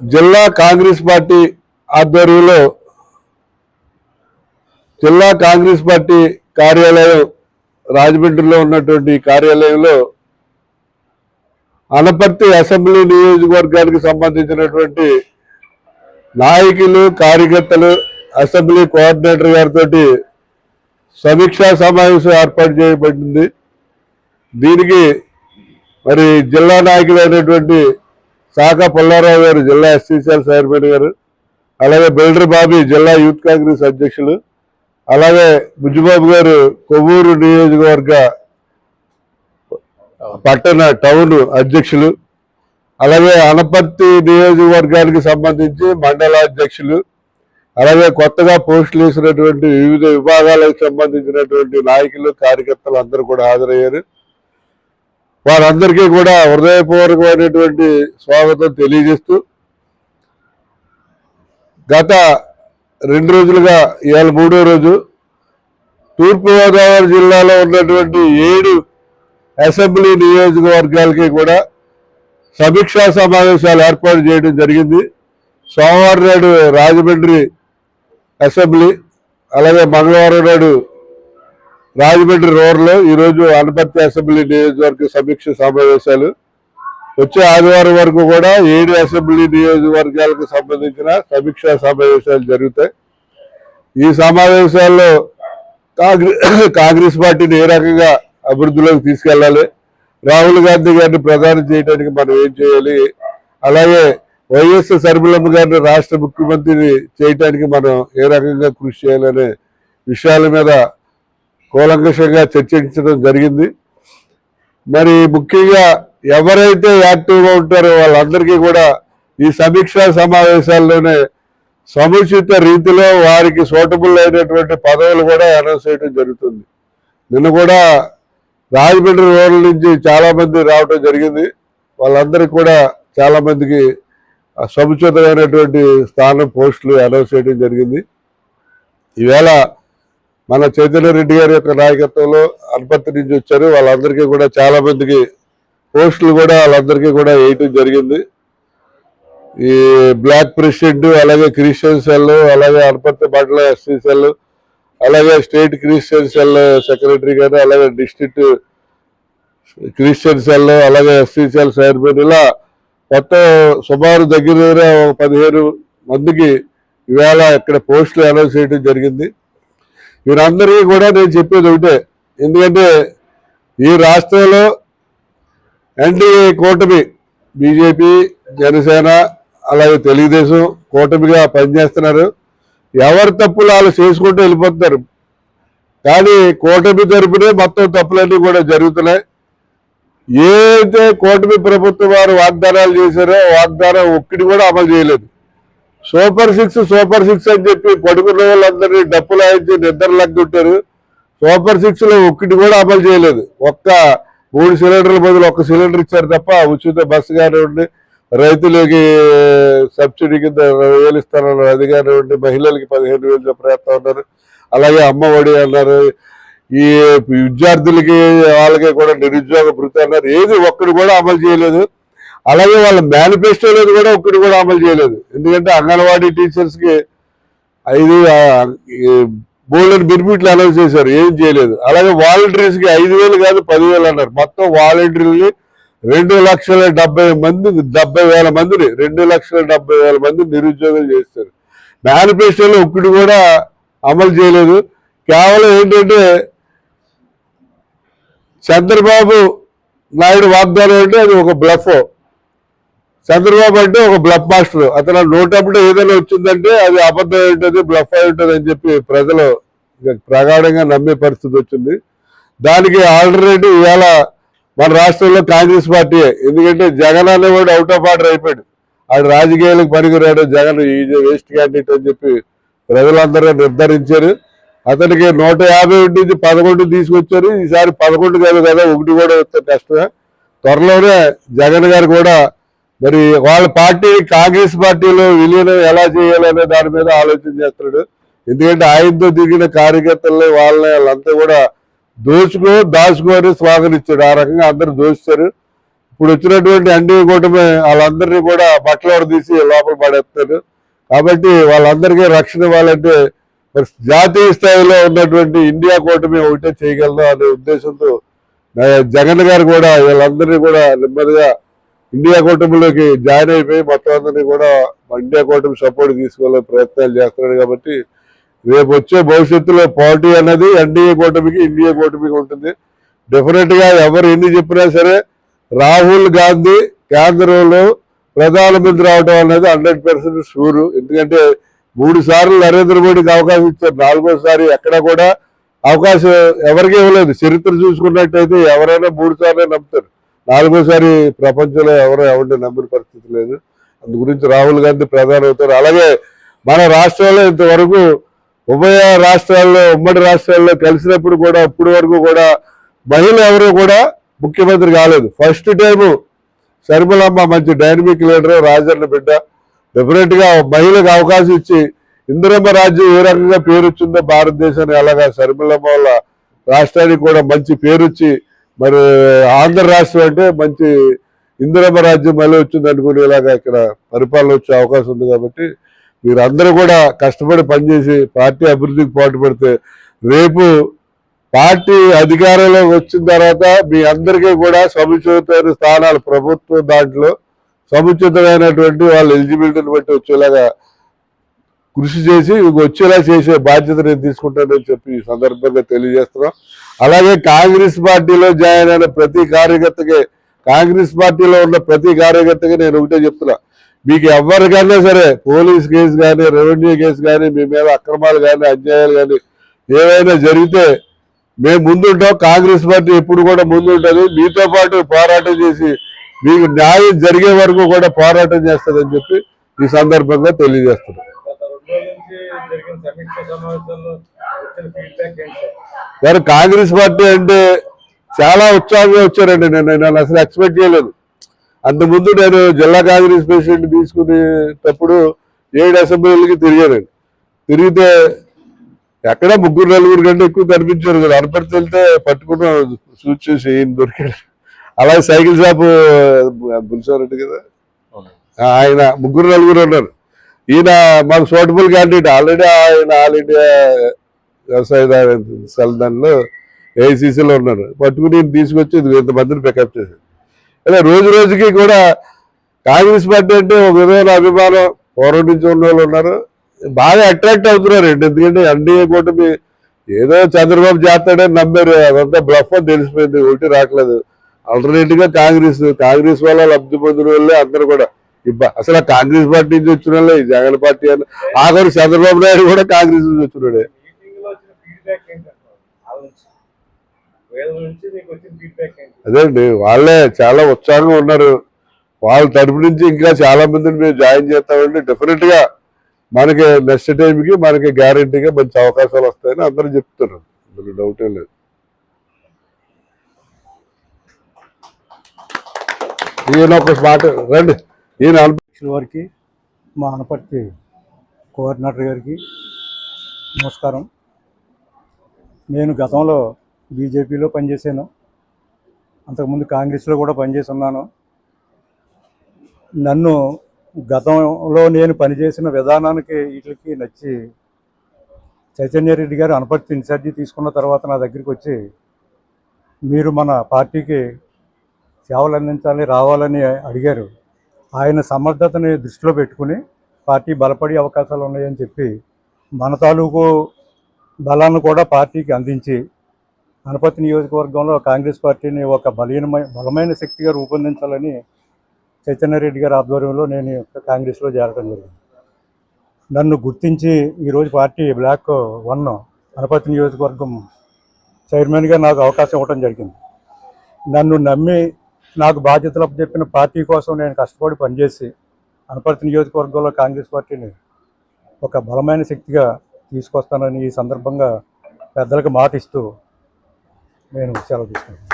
జిల్లా కాంగ్రెస్ పార్టీ ఆధ్వర్యంలో జిల్లా కాంగ్రెస్ పార్టీ కార్యాలయం రాజమండ్రిలో ఉన్నటువంటి కార్యాలయంలో అనపర్తి అసెంబ్లీ నియోజకవర్గానికి సంబంధించినటువంటి నాయకులు కార్యకర్తలు అసెంబ్లీ కోఆర్డినేటర్ గారితో సమీక్షా సమావేశం ఏర్పాటు చేయబడింది. దీనికి మరి జిల్లా నాయకులైనటువంటి శాఖ పుల్లారావు గారు జిల్లా ఎస్సీసీఎల్ చైర్మన్ గారు అలాగే బిల్డర్ బాబీ జిల్లా యూత్ కాంగ్రెస్ అధ్యక్షులు అలాగే బుజ్జిబాబు గారు కొవ్వూరు నియోజకవర్గ పట్టణ టౌన్ అధ్యక్షులు అలాగే అనపర్తి నియోజకవర్గానికి సంబంధించి మండల అధ్యక్షులు అలాగే కొత్తగా పోస్టులు వేసినటువంటి వివిధ విభాగాలకు సంబంధించినటువంటి నాయకులు కార్యకర్తలు అందరూ కూడా హాజరయ్యారు. వారందరికీ కూడా హృదయపూర్వకమైనటువంటి స్వాగతం తెలియజేస్తూ గత రెండు రోజులుగా ఇవాళ మూడో రోజు తూర్పుగోదావరి జిల్లాలో ఉన్నటువంటి ఏడు అసెంబ్లీ నియోజకవర్గాలకి కూడా సమీక్షా సమావేశాలు ఏర్పాటు చేయడం జరిగింది. సోమవారం నాడు రాజమండ్రి అసెంబ్లీ అలాగే మంగళవారం నాడు రాజమండ్రి రోడ్లో ఈరోజు అనపర్తి అసెంబ్లీ నియోజకవర్గ సమీక్ష సమావేశాలు. వచ్చే ఆదివారం వరకు కూడా ఏడు అసెంబ్లీ నియోజకవర్గాలకు సంబంధించిన సమీక్షా సమావేశాలు జరుగుతాయి. ఈ సమావేశాల్లో కాంగ్రెస్ కాంగ్రెస్ పార్టీని ఏ రకంగా అభివృద్ధిలోకి తీసుకెళ్ళాలి రాహుల్ గాంధీ గారిని ప్రధానం చేయడానికి మనం ఏం చేయాలి? అలాగే వైఎస్ సర్మిలమ్మ గారిని రాష్ట్ర ముఖ్యమంత్రిని చేయటానికి మనం ఏ రకంగా కృషి చేయాలనే విషయాల మీద కూలంకషంగా చర్చించడం జరిగింది. మరి ముఖ్యంగా ఎవరైతే యాక్టివ్గా ఉంటారో వాళ్ళందరికీ కూడా ఈ సమీక్షా సమావేశాల్లోనే సముచిత రీతిలో వారికి సూటబుల్ అయినటువంటి పదవులు కూడా అనౌన్స్ చేయడం జరుగుతుంది. నిన్న కూడా రాజమండ్రి రోడ్ల నుంచి చాలామంది రావడం జరిగింది. వాళ్ళందరికీ కూడా చాలామందికి సముచితమైనటువంటి స్థానం పోస్టులు అనౌన్స్ చేయడం జరిగింది. ఈవేళ మన చైతన్య రెడ్డి గారి యొక్క నాయకత్వంలో అనుపత్తి నుంచి వచ్చారు. వాళ్ళందరికీ కూడా చాలా మందికి పోస్టులు కూడా వాళ్ళందరికీ కూడా వేయటం జరిగింది. ఈ బ్లాక్ ప్రెసిడెంట్ అలాగే క్రిస్టియన్ సెల్ అలాగే అనుపత్తి మండల ఎస్సీ సెల్ అలాగే state Christian cell secretary garu అలాగే డిస్ట్రిక్ట్ క్రిస్టియన్ సెల్ అలాగే ఎస్సీ సెల్ చైర్మన్ ఇలా మొత్తం సుమారు దగ్గర దగ్గర ఒక పదిహేను మందికి ఇవాళ ఇక్కడ పోస్టులు అనౌన్స్ చేయడం జరిగింది. వీరందరికీ కూడా నేను చెప్పేది ఒకటే. ఎందుకంటే ఈ రాష్ట్రంలో ఎన్డీఏ కూటమి బీజేపీ జనసేన అలాగే తెలుగుదేశం కూటమిగా పనిచేస్తున్నారు. ఎవరి తప్పులు వాళ్ళు చేసుకుంటూ వెళ్ళిపోతున్నారు. కానీ కూటమి తరపునే మొత్తం తప్పులన్నీ కూడా జరుగుతున్నాయి. ఏదైతే కూటమి ప్రభుత్వం వారు వాగ్దానాలు చేశారో వాగ్దానం ఒక్కటి కూడా అమలు చేయలేదు. సూపర్ సిక్స్ సూపర్ సిక్స్ అని చెప్పి పడుకున్న వాళ్ళందరినీ డప్పులు ఆయించి నిద్ర లగ్గుంటారు సూపర్ సిక్స్లో ఒక్కటి కూడా అమలు చేయలేదు. ఒక్క మూడు సిలిండర్ల బదులు ఒక్క సిలిండర్ ఇచ్చారు తప్ప ఉచిత బస్సు కానివ్వండి రైతులకి సబ్సిడీ కింద వేలు ఇస్తారన్నారు అది కానివ్వండి మహిళలకి పదిహేను వేలు చొప్పున ఉన్నారు. అలాగే అమ్మ ఒడి అన్నారు. ఈ విద్యార్థులకి వాళ్ళకి కూడా నిరుద్యోగ భృతి అన్నారు. ఏది ఒక్కటి కూడా అమలు చేయలేదు. అలాగే వాళ్ళ మేనిఫెస్టోలో కూడా ఒకటి కూడా అమలు చేయలేదు. ఎందుకంటే అంగన్వాడీ టీచర్స్కి ఐదు బోల్డెన్ బెనిఫిట్లు అనౌన్స్ చేశారు. ఏం చేయలేదు. అలాగే వాలంటీర్స్కి ఐదు వేలు కాదు పదివేలు అన్నారు. మొత్తం వాలంటీర్లు రెండు లక్షల డెబ్బై మంది డెబ్బై వేల మందిని రెండు లక్షల డెబ్బై వేల మంది నిరుద్యోగులు చేస్తారు మేనిఫెస్టోలో ఒక్కటి కూడా అమలు చేయలేదు. కేవలం ఏంటంటే చంద్రబాబు నాయుడు వాగ్దానం అంటే అది ఒక బ్లఫ్ చంద్రబాబు అంటే ఒక బ్లఫ్ మాస్టర్. అతను నోటప్పుడు ఏదైనా వచ్చిందంటే అది అబద్ధం అయి ఉంటుంది బ్లఫ్ అయి ఉంటుంది అని చెప్పి ప్రజలు ప్రగాఢంగా నమ్మే పరిస్థితి వచ్చింది. దానికి ఆల్టర్నేటివ్ ఇవాళ మన రాష్ట్రంలో కాంగ్రెస్ పార్టీ ఎందుకంటే జగన్ అనేవాడు అవుట్ ఆఫ్ ఆర్డర్ అయిపోయాడు. ఆడు రాజకీయాలకు పనికిరాడు. జగన్ ఈజ్ వేస్ట్ క్యాండిడేట్ అని చెప్పి ప్రజలందరూ నిర్ధారించారు. అతనికి నూట యాభై నుంచి పదకొండు తీసుకొచ్చారు. ఈసారి పదకొండు కాదు కదా ఒకటి కూడా వస్తే కష్టమే. త్వరలోనే జగన్ గారు కూడా మరి వాళ్ళ పార్టీ కాంగ్రెస్ పార్టీలో విలీనం ఎలా చేయాలనే దాని మీద ఆలోచన చేస్తున్నాడు. ఎందుకంటే ఆయనతో దిగిన కార్యకర్తలు వాళ్ళని వాళ్ళంతా కూడా దోచుకో దాచుకొని స్వాగతించాడు ఆ రకంగా అందరూ దోచుతారు. ఇప్పుడు వచ్చినటువంటి అన్ని కూటమి వాళ్ళందరినీ కూడా బట్టలు తీసి లోపల పడేస్తారు. కాబట్టి వాళ్ళందరికీ రక్షణ ఇవ్వాలంటే మరి జాతీయ స్థాయిలో ఉన్నటువంటి ఇండియా కూటమి ఒకటే చేయగలదు అనే ఉద్దేశంతో జగన్ గారు కూడా వీళ్ళందరినీ కూడా నెమ్మదిగా ఇండియా కూటమిలోకి జాయిన్ అయిపోయి మొత్తం అందరినీ కూడా ఇండియా కూటమి సపోర్ట్ తీసుకోవాలనే ప్రయత్నాలు చేస్తున్నాడు కాబట్టి రేపు వచ్చే భవిష్యత్తులో పార్టీ అన్నది ఎన్డీఏ కూటమికి ఇండియా కూటమికి ఉంటుంది. డెఫినెట్గా ఎవరు ఎన్ని చెప్పినా సరే రాహుల్ గాంధీ కేంద్రంలో ప్రధానమంత్రి అవడం అనేది హండ్రెడ్ పర్సెంట్ షూరు ఎందుకంటే మూడు సార్లు నరేంద్ర మోడీకి అవకాశం ఇచ్చారు. నాలుగోసారి ఎక్కడ కూడా అవకాశం ఎవరికి ఇవ్వలేదు. చరిత్ర చూసుకున్నట్టయితే ఎవరైనా మూడు సార్లే నమ్ముతారు. నాలుగోసారి ప్రపంచంలో ఎవరో ఎవరిని నమ్మిన పరిస్థితి లేదు. అందు గురించి రాహుల్ గాంధీ ప్రధాని అవుతారు. అలాగే మన రాష్ట్రంలో ఇంతవరకు ఉభయ రాష్ట్రాల్లో ఉమ్మడి రాష్ట్రాల్లో కలిసినప్పుడు కూడా ఇప్పటి వరకు కూడా మహిళ ఎవరు కూడా ముఖ్యమంత్రి కాలేదు. ఫస్ట్ టైము శర్మలమ్మ మంచి డైనమిక్ లీడర్ రాజన్న బిడ్డ. డెఫినెట్గా మహిళకు అవకాశం ఇచ్చి ఇందిరమ్మ రాజ్యం ఏ రకంగా పేరు వచ్చిందో భారతదేశానికి అలాగా శర్మలమ్మ వల్ల రాష్ట్రానికి కూడా మంచి పేరు వచ్చి మరి ఆంధ్ర రాష్ట్రం అంటే మంచి ఇందిరమ్మ రాజ్యం మళ్ళీ వచ్చింది అనుకునేలాగా ఇక్కడ పరిపాలన వచ్చే అవకాశం ఉంది కాబట్టి మీరందరూ కూడా కష్టపడి పనిచేసి పార్టీ అభివృద్ధికి పాటుపడితే రేపు పార్టీ అధికారంలోకి వచ్చిన తర్వాత మీ అందరికీ కూడా సముచితమైన స్థానాలు ప్రభుత్వం దాంట్లో సముచితమైనటువంటి వాళ్ళ ఎలిజిబిలిటీని బట్టి వచ్చేలాగా కృషి చేసి ఇవి వచ్చేలా చేసే బాధ్యత నేను తీసుకుంటానని చెప్పి ఈ సందర్భంగా తెలియజేస్తున్నాం. అలాగే కాంగ్రెస్ పార్టీలో జాయిన్ అయిన ప్రతి కార్యకర్తకి కాంగ్రెస్ పార్టీలో ఉన్న ప్రతి కార్యకర్తకి నేను ఒకటే చెప్తున్నా. మీకు ఎవరికైనా సరే పోలీస్ కేసు కానీ రెవెన్యూ కేసు కానీ మీ మీద అక్రమాలు కానీ అన్యాయాలు కానీ ఏవైనా జరిగితే మేము ముందుంటాం. కాంగ్రెస్ పార్టీ ఎప్పుడు కూడా ముందుంటుంది. మీతో పాటు పోరాటం చేసి మీకు న్యాయం జరిగే వరకు కూడా పోరాటం చేస్తుందని చెప్పి ఈ సందర్భంగా తెలియజేస్తున్నాం. మరి కాంగ్రెస్ పార్టీ అంటే చాలా ఉత్సాహంగా వచ్చారండి నేను నేను అసలు ఎక్స్పెక్ట్ చేయలేదు. అంతకుముందు నేను జిల్లా కాంగ్రెస్ ప్రెసిడెంట్ తీసుకునేటప్పుడు ఏడు అసెంబ్లీలకి తిరిగానండి తిరిగితే ఎక్కడ ముగ్గురు నలుగురు కంటే ఎక్కువ కనిపించారు కదా. అనపర్తి వెళ్తే పట్టుకున్న షూట్ చేసి ఈయన దొరికాడు. అలాగే సైకిల్ షాప్ పులిసారెడ్డి కదా. ఆయన ముగ్గురు నలుగురు ఉన్నారు ఈయన మాకు సూటబుల్ క్యాండిడేట్ ఆల్రెడీ ఆయన ఆల్ ఇండియా వ్యవసాయదారు సలదానిలో ఏఐసీసీలో ఉన్నారు. పట్టుకుని తీసుకొచ్చి ఇంతమందిని పికప్ చేశారు. అదే రోజు రోజుకి కూడా కాంగ్రెస్ పార్టీ అంటే ఒక విధమైన అభిమానం. పూర్వం నుంచి ఉన్న వాళ్ళు ఉన్నారు. బాగా అట్రాక్ట్ అవుతున్నారు. అండి ఎందుకంటే ఎన్డీఏ కూటమి ఏదో చంద్రబాబు చేస్తాడని నమ్మారు. అదంతా బ్లఫ్ అని తెలిసిపోయింది. ఒకటి రావట్లేదు ఆల్టర్నేటివ్గా కాంగ్రెస్ కాంగ్రెస్ వాళ్ళ లబ్ధి పొందిన వాళ్ళే అందరూ కూడా. అసలు కాంగ్రెస్ పార్టీ నుంచి వచ్చిన వాళ్ళే జగన్ పార్టీ అని ఆఖరు చంద్రబాబు నాయుడు కూడా కాంగ్రెస్ నుంచి వచ్చినాడే. అదేండి వాళ్ళే చాలా ఉత్సాహంగా ఉన్నారు. వాళ్ళ తరపు నుంచి ఇంకా చాలా మందిని మేము జాయిన్ చేస్తామండి డెఫినెట్గా మనకి నెక్స్ట్ టైంకి మనకి గ్యారంటీగా మంచి అవకాశాలు వస్తాయని అందరూ చెప్తున్నారు. అందులో డౌటే లేదు. ఈయన ఒక మాట రండి. ఈయన అను- వారికి మా అనపర్తి కోఆర్డినేటర్ గారికి నమస్కారం. నేను గతంలో బీజేపీలో పనిచేశాను. అంతకుముందు కాంగ్రెస్లో కూడా పనిచేసి ఉన్నాను నన్ను గతంలో నేను పనిచేసిన విధానానికి వీటికి నచ్చి చైతన్య రెడ్డి గారు అనపర్తి ఇన్ఛార్జి తీసుకున్న తర్వాత నా దగ్గరికి వచ్చి మీరు మన పార్టీకి సేవలు అందించాలి రావాలని అడిగారు. ఆయన సమర్థతని దృష్టిలో పెట్టుకుని పార్టీ బలపడే అవకాశాలు ఉన్నాయని చెప్పి మన తాలూకు బలాన్ని కూడా పార్టీకి అందించి గణపతి నియోజకవర్గంలో కాంగ్రెస్ పార్టీని ఒక బలీనమైన బలమైన శక్తిగా రూపొందించాలని చైతన్యరెడ్డి గారి ఆధ్వర్యంలో నేను కాంగ్రెస్లో చేరడం జరిగింది. నన్ను గుర్తించి ఈరోజు పార్టీ బ్లాక్ వన్ గణపతి నియోజకవర్గం చైర్మన్గా నాకు అవకాశం ఇవ్వడం జరిగింది. నన్ను నమ్మి నాకు బాధ్యతలు చెప్పిన పార్టీ కోసం నేను కష్టపడి పనిచేసి అనపర్తి నియోజకవర్గంలో కాంగ్రెస్ పార్టీని ఒక బలమైన శక్తిగా తీసుకొస్తానని ఈ సందర్భంగా పెద్దలకు మాట ఇస్తూ నేను సెలవు తీసుకున్నాను